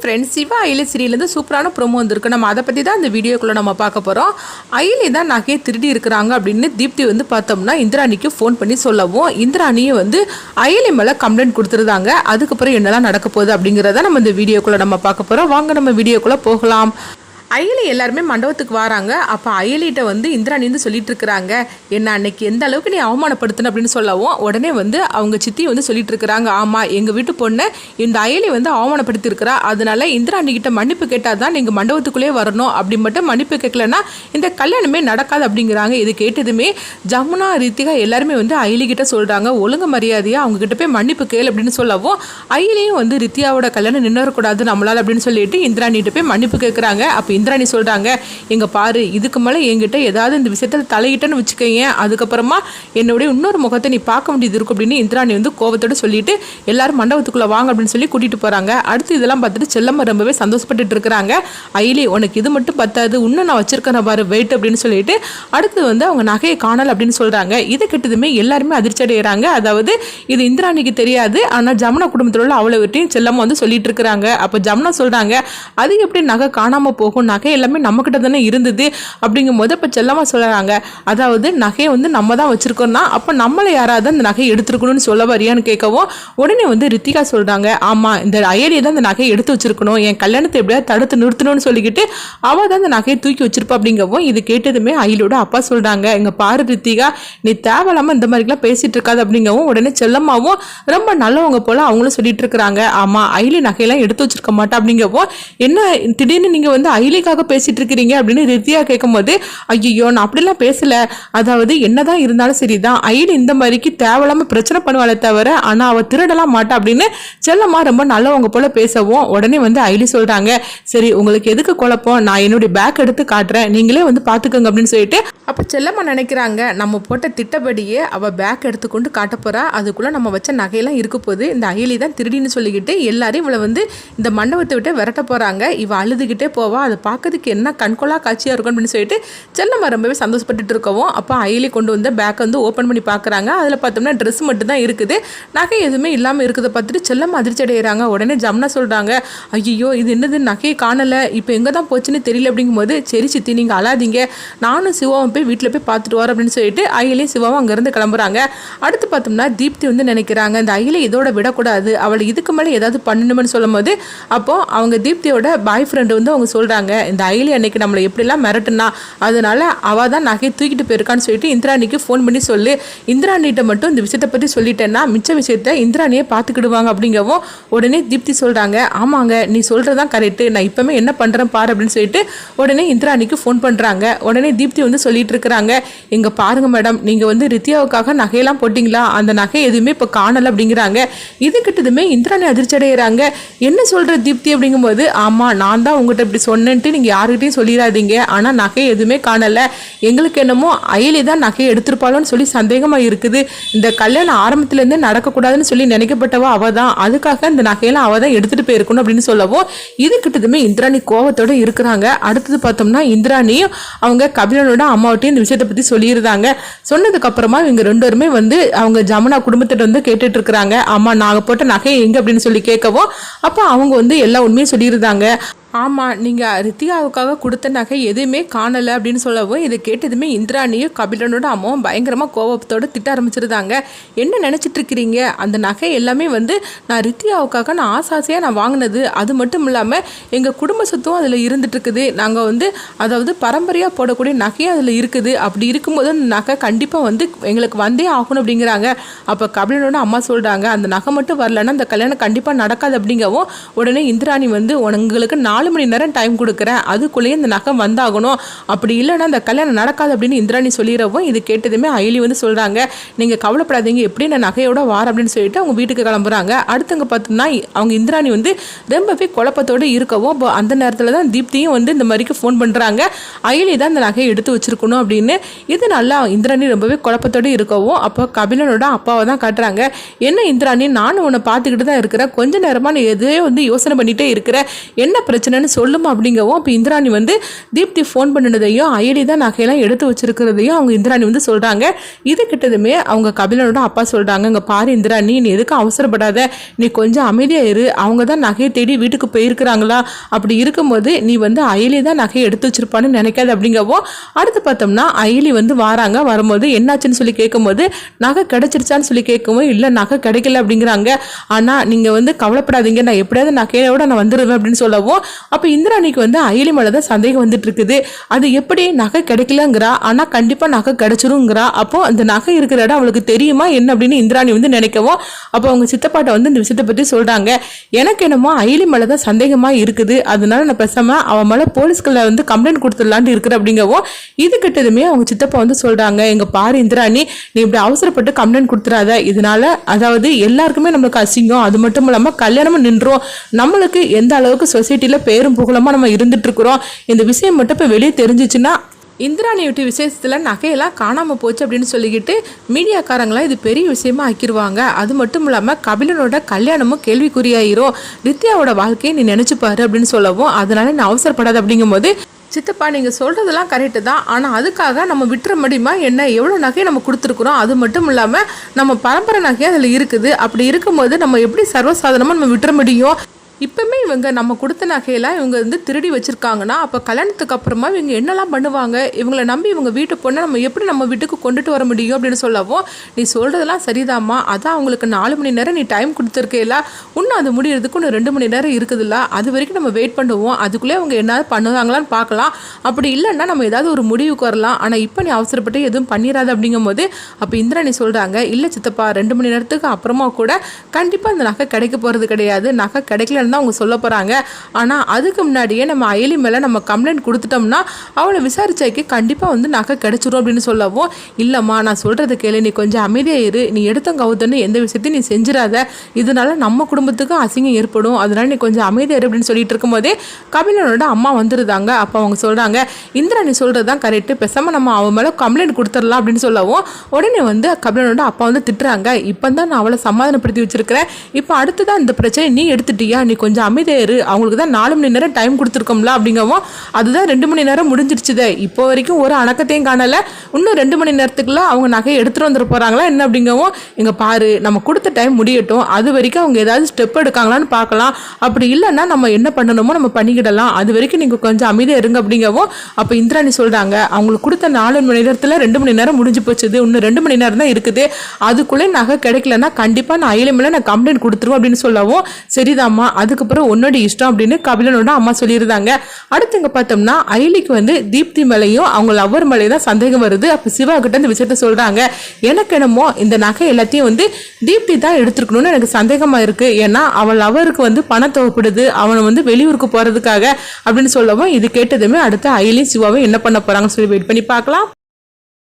Friends Siva அயிலி சீரியலேருந்து சூப்பரான promo வந்திருக்கு. நம்ம அதை பற்றி தான் இந்த வீடியோக்குள்ளே நம்ம பார்க்க போகிறோம் அயிலி தான் நகையை திருடி இருக்கிறாங்க அப்படின்னு தீப்தி வந்து பார்த்தோம்னா இந்திராணிக்கு ஃபோன் பண்ணி சொல்லவும் இந்திராணியும் வந்து அயிலி மேலே கம்ப்ளைண்ட் கொடுத்துருந்தாங்க. அதுக்கப்புறம் என்னெல்லாம் நடக்க போகுது அப்படிங்கிறத நம்ம இந்த வீடியோக்குள்ளே நம்ம பார்க்க போகிறோம் வாங்க நம்ம வீடியோக்குள்ளே போகலாம். அயலி எல்லாருமே மண்டபத்துக்கு வராங்க. அப்போ அயலிட்ட வந்து இந்திராணி வந்து சொல்லிட்டு இருக்கிறாங்க. என்ன அன்னைக்கு எந்த அளவுக்கு நீ அவமானப்படுத்தின? அப்படின்னு சொல்லவும் உடனே வந்து அவங்க சித்தி வந்து சொல்லிட்டு இருக்கிறாங்க. ஆமாம் எங்கள் வீட்டு பொண்ணை இந்த அயலி வந்து அவமானப்படுத்திருக்கிறா அதனால இந்திராணி கிட்ட மன்னிப்பு கேட்டால் தான் நீங்கள் மண்டபத்துக்குள்ளே வரணும். அப்படி மட்டும் மன்னிப்பு கேட்கலன்னா இந்த கல்யாணமே நடக்காது அப்படிங்கிறாங்க. இது கேட்டதுமே ஜமுனா ரித்திகா எல்லாருமே வந்து அயலி கிட்ட சொல்கிறாங்க ஒழுங்கு மரியாதையாக அவங்க கிட்ட போய் மன்னிப்பு கேள் அப்படின்னு சொல்லவும் அயலியும் வந்து ரித்தியாவோட கல்யாணம் நின்னரக்கூடாது நம்மளால் அப்படின்னு சொல்லிட்டு இந்திராணிகிட்ட போய் மன்னிப்பு கேட்குறாங்க. அப்போ இந்திராணி சொல்கிறாங்க எங்கள் பாரு இதுக்கு மேலே என்கிட்ட ஏதாவது இந்த விஷயத்தில் தலையிட்டேன்னு வச்சுக்கோங்க அதுக்கப்புறமா என்னுடைய இன்னொரு முகத்தை நீ பார்க்க வேண்டியது இருக்கும் அப்படின்னு இந்திராணி வந்து கோவத்தோட சொல்லிட்டு எல்லாரும் மண்டபத்துக்குள்ளே வாங்க அப்படின்னு சொல்லி கூட்டிகிட்டு போகிறாங்க அடுத்து இதெல்லாம் பார்த்துட்டு செல்லம்மா ரொம்பவே சந்தோஷப்பட்டுட்டு இருக்கிறாங்க. ஐலி உனக்கு இது மட்டும் பத்தாது. இன்னும் நான் வச்சிருக்கேன் பாரு வெயிட் அப்படின்னு சொல்லிட்டு அடுத்து வந்து அவங்க நகையை காணல் அப்படின்னு சொல்கிறாங்க இதை கெட்டதுமே எல்லாருமே அதிர்ச்சி அடைகிறாங்க அதாவது இது இந்திராணிக்கு தெரியாது. ஆனால் ஜமுனா குடும்பத்தில் உள்ள அவ்வளோ வெட்டியும் செல்லம்மா வந்து சொல்லிட்டு இருக்கிறாங்க. அப்போ ஜமுனா சொல்கிறாங்க அது எப்படி நகை காணாமல் போகும் நகை எல்லாமே நம்மக்கிட்ட தானே இருந்தது அப்படிங்கும் போது இப்போ செல்லமாக சொல்கிறாங்க அதாவது நகையை வந்து நம்ம தான் வச்சுருக்கோம்னா அப்போ நம்மளை யாராவது அந்த நகையை எடுத்துருக்கணும்னு சொல்ல வரியான்னு கேட்கவும் உடனே வந்து ரித்திகா சொல்கிறாங்க ஆமாம் இந்த அயலியை தான் இந்த நகையை எடுத்து வச்சிருக்கணும் என் கல்யாணத்தை எப்படியாவது தடுத்து நிறுத்தணும்னு சொல்லிக்கிட்டு அவள் தான் அந்த நகையை தூக்கி வச்சிருப்பா அப்படிங்கவும் இது கேட்டதுமே அயலோட அப்பா சொல்கிறாங்க எங்கள் பாரு ரித்திகா நீ தேவையில்லாமல் இந்த மாதிரிலாம் பேசிகிட்டு இருக்காது அப்படிங்கவும் உடனே செல்லம்மாவும் ரொம்ப நல்லவங்க போல் அவங்களும் சொல்லிட்டு இருக்கிறாங்க. ஆமாம் அயிலி நகையெல்லாம் எடுத்து வச்சிருக்க மாட்டா அப்படிங்கவும் என்ன திடீர்னு நீங்கள் வந்து அயிலிக்காக பேசிட்டு இருக்கிறீங்க அப்படின்னு ரித்தியா கேட்கும்போது ஐயோ நான் அப்படிலாம் பேசல. அதாவது என்னதான் இருந்தாலும் சரிதான். அயிலி இந்த மாதிரிக்கு தேவையில்லாம பிரச்சனை பண்ணுவாளே தவிர ஆனால் அவள் திருடலாம் மாட்டா அப்படின்னு செல்லம்மா ரொம்ப நல்லவங்க போல பேசவும் உடனே வந்து ஐலி சொல்றாங்க சரி உங்களுக்கு எதுக்கு குழப்பம்? நான் என்னுடைய பேக் எடுத்து காட்டுறேன். நீங்களே வந்து பாத்துக்கோங்க அப்படின்னு சொல்லிட்டு அப்போ செல்லம்மா நினைக்கிறாங்க நம்ம போட்ட திட்டப்படியே அவள் பேக் எடுத்துக்கொண்டு காட்ட போறா. அதுக்குள்ளே நம்ம வச்ச நகையெல்லாம் இருக்க போது இந்த அயலி தான் திருடின்னு சொல்லிக்கிட்டு எல்லாரையும் இவளை வந்து இந்த மண்டபத்தை விட்டு விரட்ட போகிறாங்க இவள் அழுதுகிட்டே போவா. அதை பார்க்கறதுக்கு என்ன கண்கொள்ளா காட்சியாக இருக்கும் அப்படின்னு சொல்லிட்டு செல்லம்மா ரொம்பவே சந்தோஷப்பட்டுட்டு இருக்கவும் அப்போ அயலி கொண்டு வந்து பேக் வந்து ஓப்பன் பண்ணி பார்க்குறாங்க. அதில் பார்த்தோம்னா ட்ரெஸ் மட்டும் தான் இருக்குது. நகை எதுவுமே இல்லாமல் இருக்கிறத பார்த்துட்டு செல்லம்மா அதிர்ச்சி அடைகிறாங்க உடனே ஜம்னா சொல்கிறாங்க ஐயோ இது என்னது? நகையை காணலை. இப்போ எங்கே தான் போச்சுன்னு தெரியல அப்படிங்கும்போது சரி சித்தி நீங்கள் அழாதீங்க. நானும் சிவம் போய் வீட்டில் போய் பார்த்துட்டு வரோம் அப்படின்னு சொல்லிட்டு அயலையும் சிவாவும் அங்கேருந்து கிளம்புறாங்க. அடுத்து பார்த்தோம்னா தீப்தி வந்து நினைக்கிறாங்க இந்த அயலை இதோட விடக்கூடாது. அவளை இதுக்கு மேலே ஏதாவது பண்ணணும்னு சொல்லும்போது அப்போ அவங்க தீப்தியோட பாய் ஃப்ரெண்டு வந்து அவங்க சொல்கிறாங்க இந்த அயலி அன்னைக்கு நம்மளை எப்படிலாம் மிரட்டுனா அதனால அவள் தான் நகையை தூக்கிட்டு போயிருக்கான்னு சொல்லிட்டு இந்திராணிக்கு ஃபோன் பண்ணி சொல்லு. இந்திராணிகிட்ட மட்டும் இந்த விஷயத்தை பற்றி சொல்லிட்டேன்னா மிச்ச விஷயத்த இந்திராணியை பார்த்துக்கிடுவாங்க. அப்படிங்கவும் உடனே தீப்தி சொல்கிறாங்க ஆமாங்க நீ சொல்கிறதான் கரெக்டு நான் இப்போமே என்ன பண்ணுறேன் பாரு அப்படின்னு சொல்லிட்டு உடனே இந்திராணிக்கு ஃபோன் பண்ணுறாங்க உடனே தீப்தி வந்து சொல்லி சொல்லிட்டு இருக்கிறாங்க இங்கே பாருங்க மேடம் நீங்கள் வந்து ரித்யாவுக்காக நகையெல்லாம் போட்டிங்களா? அந்த நகை எதுவுமே இப்போ காணலை அப்படிங்கிறாங்க. இது கிட்டதுமே இந்திராணி அதிர்ச்சி அடைகிறாங்க என்ன சொல்கிற தீப்தி அப்படிங்கும்போது ஆமாம் நான் தான் உங்கள்கிட்ட இப்படி சொன்னேன்ட்டு நீங்கள் யாருக்கிட்டையும் சொல்லிடாதீங்க. ஆனால் நகை எதுவுமே காணலை. எங்களுக்கு என்னமோ அயலி தான் நகையை எடுத்திருப்பாளோன்னு சொல்லி சந்தேகமாக இருக்குது. இந்த கல்யாணம் ஆரம்பத்துலேருந்தே நடக்கக்கூடாதுன்னு சொல்லி நினைக்கப்பட்டவா அவள் தான். அதுக்காக இந்த நகையெல்லாம் அவள் தான் எடுத்துகிட்டு போயிருக்கணும் அப்படின்னு சொல்லவும் இது கிட்டதுமே இந்திராணி கோவத்தோடு இருக்கிறாங்க. அடுத்தது பார்த்தோம்னா இந்திராணியும் அவங்க கபிலனோட அம்மாவட்டையும் இந்த விஷயத்தை பற்றி சொல்லியிருந்தாங்க. சொன்னதுக்கு அப்புறமா இவங்க ரெண்டோருமே வந்து அவங்க ஜமுனா குடும்பத்திட்ட வந்து கேட்டுட்டு இருக்கிறாங்க. அம்மா நாங்கள் போட்ட நகை எங்க அப்படின்னு சொல்லி கேட்கவும் அப்போ அவங்க வந்து எல்லா உண்மையும் சொல்லியிருந்தாங்க. ஆமாம் நீங்கள் ரித்திகாவுக்காக கொடுத்த நகை எதுவுமே காணலை அப்படின்னு சொல்லவும் இதை கேட்டதுமே இந்திராணியும் கபிலனோட அம்மாவும் பயங்கரமாக கோபத்தோடு திட்ட ஆரம்பிச்சிருந்தாங்க. என்ன நினச்சிட்டு இருக்கிறீங்க? அந்த நகை எல்லாமே வந்து நான் ரித்திகாவுக்காக நான் ஆசாசையாக நான் வாங்கினது. அது மட்டும் இல்லாமல் எங்கள் குடும்ப சொத்தும் அதில் இருந்துட்டுருக்குது நாங்கள் வந்து அதாவது பரம்பரையாக போடக்கூடிய நகையும் அதில் இருக்குது. அப்படி இருக்கும்போது அந்த நகை கண்டிப்பாக வந்து எங்களுக்கு வந்தே ஆகணும் அப்படிங்கிறாங்க. அப்போ கபிலனோட அம்மா சொல்கிறாங்க அந்த நகை மட்டும் வரலன்னா அந்த கல்யாணம் கண்டிப்பாக நடக்காது அப்படிங்கவும் உடனே இந்திராணி வந்து உங்களுக்கு நாலு மணி நேரம் டைம் கொடுக்குறேன். அதுக்குள்ளேயே இந்த நகை வந்தாகணும். அப்படி இல்லைன்னா அந்த கல்யாணம் நடக்காது அப்படின்னு இந்திராணி சொல்லிடவும் இது கேட்டதுமே அயலி வந்து சொல்கிறாங்க நீங்கள் கவலைப்படாதீங்க. எப்படி நான் நகையோட வார அப்படின்னு சொல்லிட்டு அவங்க வீட்டுக்கு கிளம்புறாங்க. அடுத்தவங்க பார்த்தோம்னா அவங்க இந்திராணி வந்து ரொம்பவே குழப்பத்தோடு இருக்கவும் அப்போ அந்த நேரத்தில் தான் தீப்தியும் வந்து இந்த மாதிரிக்கு ஃபோன் பண்ணுறாங்க அயலி தான் இந்த நகையை எடுத்து வச்சிருக்கணும் அப்படின்னு. இது நல்லா இந்திராணி ரொம்பவே குழப்பத்தோடு இருக்கவும் அப்போ கபிலனோட அப்பாவை தான் காட்டுறாங்க. என்ன இந்திராணி நானும் உன்னை பார்த்துக்கிட்டு தான் இருக்கிறேன். கொஞ்ச நேரமாக நீ எதையோ வந்து யோசனை பண்ணிகிட்டே இருக்கிற. என்ன பிரச்சனை? என்னன்னு சொல்லுமா அப்படிங்கவும் இப்போ இந்திராணி வந்து தீப்தி ஃபோன் பண்ணினதையும் அயலி தான் நகையெல்லாம் எடுத்து வச்சிருக்கிறதையும் அவங்க இந்திராணி வந்து சொல்கிறாங்க இது கிட்டதுமே அவங்க கபிலனோட அப்பா சொல்கிறாங்க இங்கே பாரு இந்திராணி நீ எதுக்கும் அவசரப்படாத. நீ கொஞ்சம் அமைதியாக இரு. அவங்க தான் நகையை தேடி வீட்டுக்கு போயிருக்கிறாங்களா? அப்படி இருக்கும்போது நீ வந்து அயலி தான் நகையை எடுத்து வச்சிருப்பான்னு நினைக்காது அப்படிங்கவும் அடுத்து பார்த்தோம்னா அயலி வந்து வராங்க. வரும்போது என்னாச்சுன்னு சொல்லி கேட்கும்போது நகை கிடைச்சிருச்சான்னு சொல்லி கேட்கவும் இல்லை நகை கிடைக்கல அப்படிங்கிறாங்க. ஆனால் நீங்கள் வந்து கவலைப்படாதீங்க. நான் எப்படியாவது நகையோட நான் வந்துடுவேன் அப்படின்னு சொல்லவும் அப்போ இந்திராணிக்கு வந்து அயலி மேலே தான் சந்தேகம் வந்துட்டு இருக்குது அது எப்படி நகை கிடைக்கலங்கிறா? ஆனால் கண்டிப்பாக நகை கிடைச்சிருங்கிறா அப்போ அந்த நகை இருக்கிற இடம் அவளுக்கு தெரியுமா? என்ன அப்படின்னு இந்திராணி வந்து நினைக்கவும் அப்போ அவங்க சித்தப்பாட்டை வந்து இந்த விஷயத்தை பற்றி சொல்கிறாங்க எனக்கு என்னமோ அயலி மேலே தான் சந்தேகமாக இருக்குது. அதனால நான் பேசாமல் அவன் மேலே போலீஸ்களில் வந்து கம்ப்ளைண்ட் கொடுத்துடலான்ட்டு இருக்கிற அப்படிங்கவும் இது கிட்டதுமே அவங்க சித்தப்பா வந்து சொல்கிறாங்க எங்கள் பாரு இந்திராணி நீ இப்படி அவசரப்பட்டு கம்ப்ளைண்ட் கொடுத்துறாத. இதனால அதாவது எல்லாருக்குமே நம்மளுக்கு அசிங்கம். அது மட்டும் இல்லாமல் கல்யாணமும் நின்றோம் நம்மளுக்கு எந்த அளவுக்கு சொசைட்டியில் பேரும் புகழமாக நம்ம இருந்துட்டு இருக்கிறோம் இந்த விஷயம் மட்டும் இப்போ வெளியே தெரிஞ்சிச்சுன்னா இந்திராணி வீட்டு விசேஷத்தில் நகையெல்லாம் காணாமல் போச்சு அப்படின்னு சொல்லிக்கிட்டு மீடியாக்காரங்களாம் இது பெரிய விஷயமா ஆக்கிடுவாங்க அது மட்டும் இல்லாமல் கபிலனோட கல்யாணமும் கேள்விக்குறியாயிரும். நித்யாவோட வாழ்க்கையை நீ நினச்சிப்பாரு அப்படின்னு சொல்லவும் அதனால நீ அவசரப்படாத அப்படிங்கும்போது சித்தப்பா நீங்கள் சொல்கிறதெல்லாம் கரெக்டு தான். ஆனால் அதுக்காக நம்ம விட்டுற முடியுமா? என்ன? எவ்வளோ நகையை நம்ம கொடுத்துருக்குறோம்? அது மட்டும் இல்லாமல் நம்ம பரம்பரை நகை அதில் இருக்குது. அப்படி இருக்கும்போது நம்ம எப்படி சர்வசாதாரணமாக நம்ம விட்டுற முடியும்? இப்பவுமே இவங்க நம்ம கொடுத்த நகையெல்லாம் இவங்க வந்து திருடி வச்சுருக்காங்கன்னா அப்போ கல்யாணத்துக்கு அப்புறமா இவங்க என்னெல்லாம் பண்ணுவாங்க? இவங்களை நம்பி இவங்க வீட்டு பொண்ணை நம்ம எப்படி நம்ம வீட்டுக்கு கொண்டுட்டு வர முடியும் அப்படின்னு சொல்லவும் நீ சொல்கிறதெல்லாம் சரிதாம்மா. அதான் அவங்களுக்கு நாலு மணி நேரம் நீ டைம் கொடுத்துருக்கேல இன்னும் அது முடியறதுக்கு இன்னும் ரெண்டு மணி நேரம் இருக்குதுல்ல. அது வரைக்கும் நம்ம வெயிட் பண்ணுவோம். அதுக்குள்ளே அவங்க என்ன பண்ணுவாங்களான்னு பார்க்கலாம். அப்படி இல்லைன்னா நம்ம ஏதாவது ஒரு முடிவுக்கு வரலாம். ஆனால் இப்போ நீ அவசரப்பட்டு எதுவும் பண்ணிடாத அப்படிங்கும்போது அப்போ இந்திராணி சொல்கிறாங்க இல்லை சித்தப்பா ரெண்டு மணி நேரத்துக்கு அப்புறமா கூட கண்டிப்பாக அந்த நகை கிடைக்க போகிறது கிடையாது. நகை கிடைக்கலன்னா தான் அவங்க சொல்ல போகிறாங்க ஆனால் அதுக்கு முன்னாடியே நம்ம அயலி மேலே நம்ம கம்ப்ளைண்ட் கொடுத்துட்டோம்னா அவளை விசாரிச்சாக்கி கண்டிப்பாக வந்து நகை கிடச்சிரும் அப்படின்னு சொல்லவும் இல்லைம்மா நான் சொல்கிறது கேளு நீ கொஞ்சம் அமைதியாக இரு. நீ எடுத்த கவுத்தன்னு எந்த விஷயத்தையும் நீ செஞ்சிடாத. இதனால நம்ம குடும்பத்துக்கும் அசிங்கம் ஏற்படும். அதனால நீ கொஞ்சம் அமைதியாக இரு அப்படின்னு சொல்லிட்டு இருக்கும்போதே கபிலனோட அம்மா வந்துருந்தாங்க அப்போ அவங்க சொல்கிறாங்க இந்திரா நீ சொல்கிறது தான் கரெக்டு பெசாமல் நம்ம அவன் மேலே கம்ப்ளைண்ட் கொடுத்துடலாம் அப்படின்னு சொல்லவும் உடனே வந்து கபிலனோட அப்பா வந்து திட்டுறாங்க. இப்போ தான் நான் அவளை சமாதானப்படுத்தி வச்சிருக்கிறேன். இப்போ அடுத்ததான் இந்த பிரச்சனை நீ எடுத்துட்டியா? நீ கொஞ்சம் அமைதியாக இரு. அவங்களுக்கு தான் நாலு மணி நேரம் டைம் கொடுத்துருக்கோம்ல அப்படிங்கவும் அதுதான் ரெண்டு மணி நேரம் முடிஞ்சிருச்சுதே. இப்போ வரைக்கும் ஒரு அணக்கத்தையும் காணலை. இன்னும் ரெண்டு மணி நேரத்துக்குள்ள அவங்க நகையை எடுத்துகிட்டு வந்துட போகிறாங்களா என்ன அப்படிங்கவும் இங்கே பாரு நம்ம கொடுத்த டைம் முடியட்டும். அது வரைக்கும் அவங்க ஏதாவது ஸ்டெப் எடுக்காங்களான்னு பார்க்கலாம். அப்படி இல்லைன்னா நம்ம என்ன பண்ணணுமோ நம்ம பண்ணிக்கிடலாம். அது வரைக்கும் நீங்கள் கொஞ்சம் அமைதியாக இருங்க அப்படிங்கவும் அப்போ இந்திராணி சொல்கிறாங்க அவங்களுக்கு கொடுத்த நாலு மணி நேரத்தில் ரெண்டு மணி நேரம் முடிஞ்சு போச்சுது. இன்னும் ரெண்டு மணி நேரம் தான் இருக்குது. அதுக்குள்ளே நகை கிடைக்கலன்னா கண்டிப்பாக நான் அயலமில்ல நான் கம்ப்ளைண்ட் கொடுத்துருவோம் அப்படின்னு சொல்லவும் சரிதாம்மா அதுக்கப்புறம் உன்னோட இஷ்டம் அப்படின்னு கபிலனோட அம்மா சொல்லியிருந்தாங்க. அடுத்து இங்கே பார்த்தோம்னா ஐலிக்கு வந்து தீப்தி மேலையும் அவங்க லவ்வர் மேலேயும் தான் சந்தேகம் வருது. அப்போ சிவா கிட்ட இந்த விஷயத்த சொல்கிறாங்க எனக்கு என்னமோ இந்த நகை எல்லாத்தையும் வந்து தீப்தி தான் எடுத்துருக்கணும்னு எனக்கு சந்தேகமாக இருக்குது ஏன்னா அவள் லவருக்கு வந்து பணம் தேவைப்படுது. அவனை வந்து வெளியூருக்கு போகிறதுக்காக அப்படின்னு சொல்லவும் இது கேட்டதுமே அடுத்து அயலியும் சிவாவும் என்ன பண்ண போகிறாங்கன்னு சொல்லி வெயிட் பண்ணி பார்க்கலாம்.